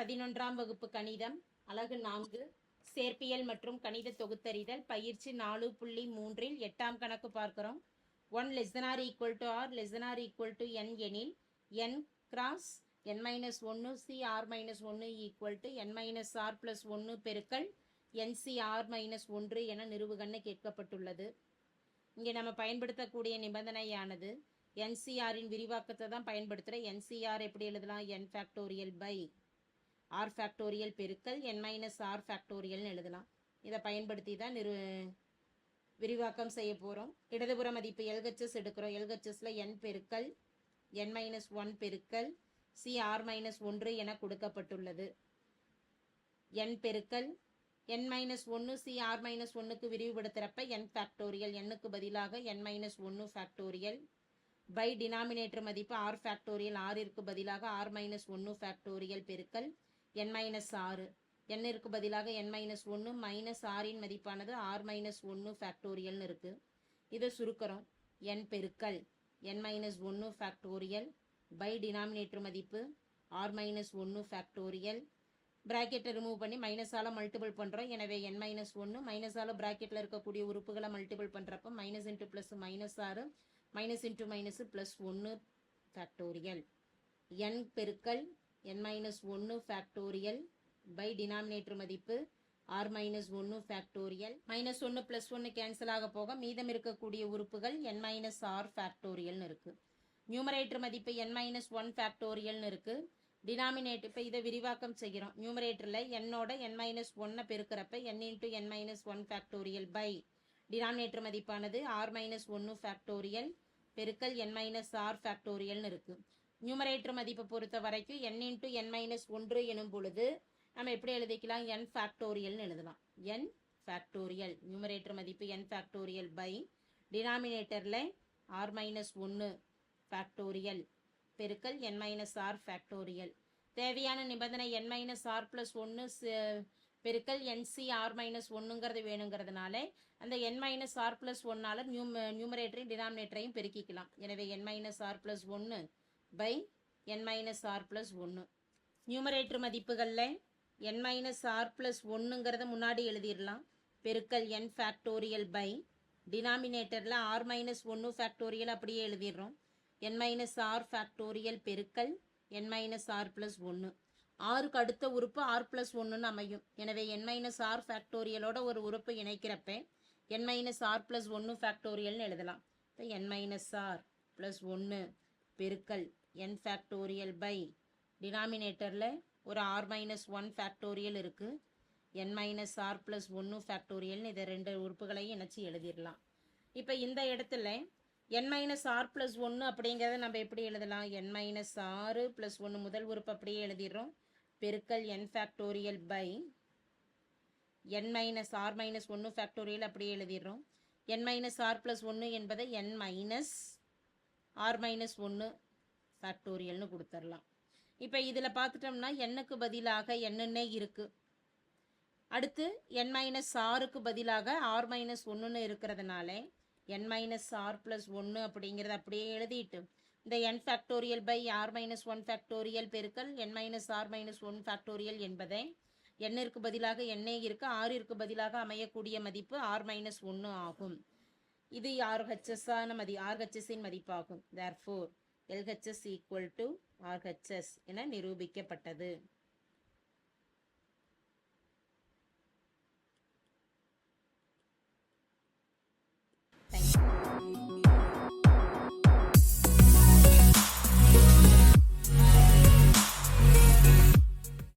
பதினொன்றாம் வகுப்பு கணிதம் அலகு நான்கு சேர்ப்பியல் மற்றும் கணித தொகுத்தறிதல் பயிற்சி நாலு புள்ளி மூன்றில் எட்டாம் கணக்கு பார்க்கிறோம். One less or equal to R less or equal to N எனில் என் கிராஸ் என் மைனஸ் ஒன்று சி ஆர் மைனஸ் ஒன்று equal to N minus R plus ஒன்று பெருக்கல் என்சி ஆர் மைனஸ் ஒன்று என நிறுவுகன்னு கேட்கப்பட்டுள்ளது. இங்கே நம்ம பயன்படுத்தக்கூடிய நிபந்தனையானது என்சிஆரின் விரிவாக்கத்தை தான் பயன்படுத்துகிற என்சிஆர் எப்படி எழுதலாம்? N factorial by R factorial பெருக்கல் என் மைனஸ் ஆர் ஃபேக்டோரியல்னு எழுதலாம். இதை பயன்படுத்தி தான் நிறு விரிவாக்கம் செய்ய போகிறோம் இடதுபுற மதிப்பு எல்ஹெச்எஸ் எடுக்கிறோம். எல்ஹெச்எஸில் என் பெருக்கல் என் மைனஸ் ஒன் பெருக்கல் சி ஆர் மைனஸ் ஒன்று என கொடுக்கப்பட்டுள்ளது. என் பெருக்கல் என் மைனஸ் ஒன்று சி ஆர் மைனஸ் ஒன்றுக்கு விரிவுபடுத்துகிறப்ப என் ஃபேக்டோரியல் எண்ணுக்கு பதிலாக என் மைனஸ் ஒன்று ஃபேக்டோரியல் பை டினாமினேட்டர் மதிப்பு ஆர் ஃபேக்டோரியல் ஆறிற்கு பதிலாக ஆர் மைனஸ் ஒன்று ஃபேக்டோரியல் பெருக்கல். என் மைனஸ் ஆறு எண்ணிற்கு பதிலாக என் மைனஸ் ஒன்று மைனஸ் ஆறின் மதிப்பானது ஆர் மைனஸ் ஒன்று ஃபேக்டோரியல்னு இருக்குது இதை சுருக்கிறோம். என் பெருக்கல். என் மைனஸ் ஒன்று ஃபேக்டோரியல் பை டினாமினேட்டர் மதிப்பு. ஆர் மைனஸ் ஒன்று ஃபேக்டோரியல் ப்ராக்கெட்டை ரிமூவ் பண்ணி மைனஸால் மல்டிபிள் பண்ணுறோம் எனவே என் மைனஸ் ஒன்று மைனஸால் ப்ராக்கெட்டில் இருக்கக்கூடிய உறுப்புகளை மல்டிபிள் பண்ணுறப்ப மைனஸ் இன்ட்டு ப்ளஸ் மைனஸ் ஆறு மைனஸ் இன்ட்டு மைனஸ் ப்ளஸ் ஒன்று ஃபேக்டோரியல் என் பெருக்கல் என் மைனஸ் ஒன்று ஃபேக்டோரியல் பை டினாமினேட்டர் மதிப்பு ஆர் மைனஸ் ஒன்று ஃபேக்டோரியல் மைனஸ் ஒன்று ப்ளஸ் ஒன்று கேன்சல் ஆக போக மீதம் இருக்கக்கூடிய உறுப்புகள் என் மைனஸ் ஆர் ஃபேக்டோரியல்னு இருக்குது நியூமரேட்டர் மதிப்பு என் மைனஸ் ஒன் ஃபேக்டோரியல்னு இருக்குது டினாமினேட் இப்போ இதை விரிவாக்கம் செய்கிறோம். நியூமரேட்டரில் என்னோட என் மைனஸ் ஒன்னை பெருக்கிறப்ப N into N minus one factorial by denominator மதிப்பானது ஆர் மைனஸ் ஒன்று ஃபேக்டோரியல் பெருக்கல் என் மைனஸ் ஆர் ஃபேக்டோரியல்னு இருக்குது நியூமரேட்டர் மதிப்பை பொறுத்த வரைக்கும் என் இன்ட்டு என் மைனஸ் ஒன்று எனும் பொழுது நம்ம எப்படி எழுதிக்கலாம்? என் ஃபேக்டோரியல்னு எழுதலாம். என் ஃபேக்டோரியல் நியூமரேட்டர் மதிப்பு என் ஃபேக்டோரியல் பை டினாமினேட்டரில் ஆர் மைனஸ் ஒன்று ஃபேக்டோரியல் பெருக்கல் என் மைனஸ் ஆர் ஃபேக்டோரியல் தேவையான நிபந்தனை என் மைனஸ் ஆர் ப்ளஸ் ஒன்று பெருக்கல் என்சி ஆர் மைனஸ் ஒன்றுங்கிறது வேணுங்கிறதுனால அந்த என் மைனஸ் ஆர் ப்ளஸ் ஒன்னால் நியூ நியூமரேட்டரையும் டினாமினேட்டரையும் பெருக்கிக்கலாம். எனவே என் மைனஸ் ஆர் ப்ளஸ் ஒன்று by N minus R plus ஒன்று நியூமரேட்டர் மதிப்புகளில் என் மைனஸ் ஆர் ப்ளஸ் ஒன்றுங்கிறத முன்னாடி எழுதிடலாம். பெருக்கல் என் ஃபேக்டோரியல் பை டினாமினேட்டரில் ஆர் மைனஸ் ஒன்று ஃபேக்டோரியல் அப்படியே எழுதிடுறோம். என் மைனஸ் ஆர் ஃபேக்டோரியல் பெருக்கல் என் மைனஸ் ஆர் ப்ளஸ் ஒன்று ஆறுக்கு அடுத்த உறுப்பு ஆர் ப்ளஸ் ஒன்றுன்னு அமையும். எனவே என் மைனஸ் ஆர் ஃபேக்டோரியலோட ஒரு உறுப்பு இணைக்கிறப்ப என் மைனஸ் ஆர் ப்ளஸ் ஒன்று ஃபேக்டோரியல்னு எழுதலாம். இப்போ என் மைனஸ் ஆர் ப்ளஸ் ஒன்று பெருக்கல் என் ஃபேக்டோரியல் பை டினாமினேட்டரில் ஒரு ஆர் மைனஸ் ஒன் ஃபேக்டோரியல் இருக்குது என் மைனஸ் ஆர் ப்ளஸ் ஒன்று ஃபேக்டோரியல்னு இதை ரெண்டு உறுப்புகளையும் இணைச்சி எழுதிடலாம். இப்போ இந்த இடத்துல என் மைனஸ் ஆர் ப்ளஸ் ஒன்று அப்படிங்கிறத நம்ம எப்படி எழுதலாம்? என் மைனஸ் ஆறு ப்ளஸ் ஒன்று முதல் உறுப்பு அப்படியே எழுதிடுறோம். பெருக்கல் N factorial by N minus R minus ஒன்று ஃபேக்டோரியல் அப்படியே எழுதிடுறோம். என் மைனஸ் ஆர் ப்ளஸ் ஒன்று என்பதை என் மைனஸ் ஆர் மைனஸ் ஒன்று ஃபேக்டோரியல்னு கொடுத்துடலாம் இப்போ இதில் பார்த்துட்டோம்னா எண்ணுக்கு பதிலாக என்னென்ன இருக்குது அடுத்து என் மைனஸ் ஆறுக்கு பதிலாக ஆர் மைனஸ் ஒன்றுன்னு இருக்கிறதுனால என் மைனஸ் ஆர் ப்ளஸ் ஒன்று அப்படிங்கிறத அப்படியே எழுதிட்டு இந்த N factorial by R minus one factorial பெருக்கல் N minus R minus one factorial என்பதை எண்ணிற்கு பதிலாக எண்ணே இருக்கு. ஆறிற்கு பதிலாக அமையக்கூடிய மதிப்பு ஆர் மைனஸ் ஒன்று ஆகும். இது ஆர்ஹெச்எஸ்ஸான மதி ஆர்ஹெச்எஸ்ஸின் மதிப்பாகும். Therefore LHS equal to RHS என நிரூபிக்கப்பட்டது.